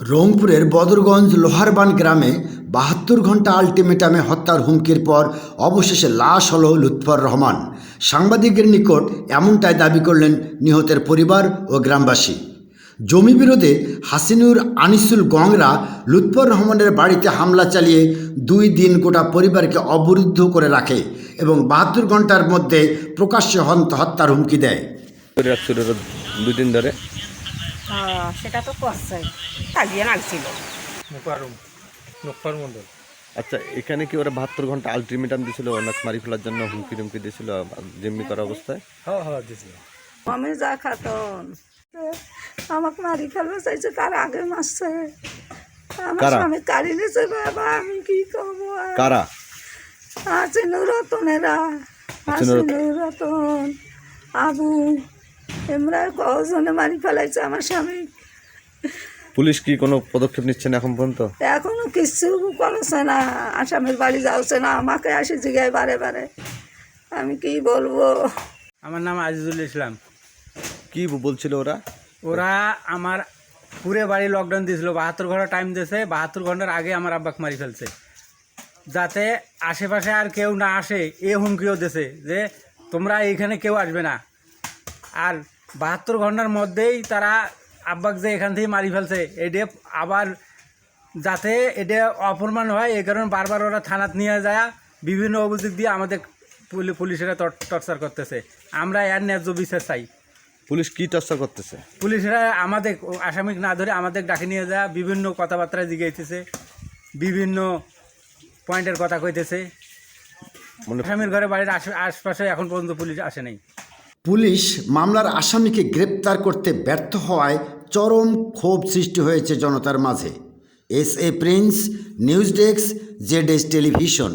রংপুরের বদরগঞ্জ লোহারবান গ্রামে বাহাত্তর ঘণ্টা আলটিমেটামে হত্যার হুমকির পর অবশেষে লাশ হল লুৎফর রহমান। সাংবাদিকের নিকট এমনটাই দাবি করলেন নিহতের পরিবার ও গ্রামবাসী। জমি বিরোধে হাসিনুর আনিসুল গংরা লুৎফর রহমানের বাড়িতে হামলা চালিয়ে দুই দিন গোটা পরিবারকে অবরুদ্ধ করে রাখে এবং বাহাত্তর ঘণ্টার মধ্যে প্রকাশ্যে হন্ত- হত্যার হুমকি দেয়। ওরা দুদিন ধরে সেটা তো করছে আগিয়ে নাগছিল মুকারম নকফার মন্ডল। আচ্ছা এখানে কি ওরা বাহাত্তর ঘণ্টা আলটিমেটাম দিয়েছিল অনেক মারি ফেলার জন্য হুমকি টুমকি দিয়েছিল জিম্মি করা অবস্থায়? হ্যাঁ হ্যাঁ আমি যা খাতন আমাকে মারি ফেলবে চাইছে তার আগে মারছে। আমার কারা? স্বামী কারি নিয়েছে বাবা আমি কি করব? কারা। আবু। এমরা কজনে মারি ফেলাইছে আমার স্বামী। পুলিশ কি কোনো পদক্ষেপ নিচ্ছে না এখন পর্যন্ত? এখনও কিছু করেছে না আসামের বাড়ি যাচ্ছে না আমাকে আসে জিগায় বারে বারে। আমি কি বলব? আমার নাম আজিজুল ইসলাম। কি বলছিল ওরা? ওরা আমার পুরে বাড়ি লকডাউন দিয়েছিল বাহাত্তর ঘণ্টা টাইম দিয়েছে বাহাত্তর ঘণ্টার আগে আমার আব্বাকে মারি ফেলছে। যাতে আশেপাশে আর কেউ না আসে এ হুমকিও দিয়েছে যে তোমরা এইখানে কেউ আসবে না। আর বাহাত্তর ঘণ্টার মধ্যেই তারা আব্বাক যে এখান থেকে মারি ফেলছে এটা আবার যাতে এটা অপমান হয় এই কারণে বারবার ওরা থানাত নিয়ে যায় বিভিন্ন অভিযোগ দিয়ে আমাদের পুলি- পুলিশেরা টর্চার করতেছে। আমরা এর ন্যায্য বিচার চাই। পুলিশ কি টর্চার করতেছে? পুলিশেরা আমাদের আসামিক না ধরে আমাদের ডাকে নিয়ে যায় বিভিন্ন কথাবার্তা জিগাইতেছে বিভিন্ন পয়েন্টের কথা কইতেছে। মানে আসামির ঘরে বাড়ির আশ- আশপাশে এখন পর্যন্ত পুলিশ আসে নাই। পুলিশ মামলার আসামিকে গ্রেপ্তার করতে ব্যর্থ হওয়ায় চরম ক্ষোভ সৃষ্টি হয়েছে জনতার মাঝে। S A Prince news desk Z S television.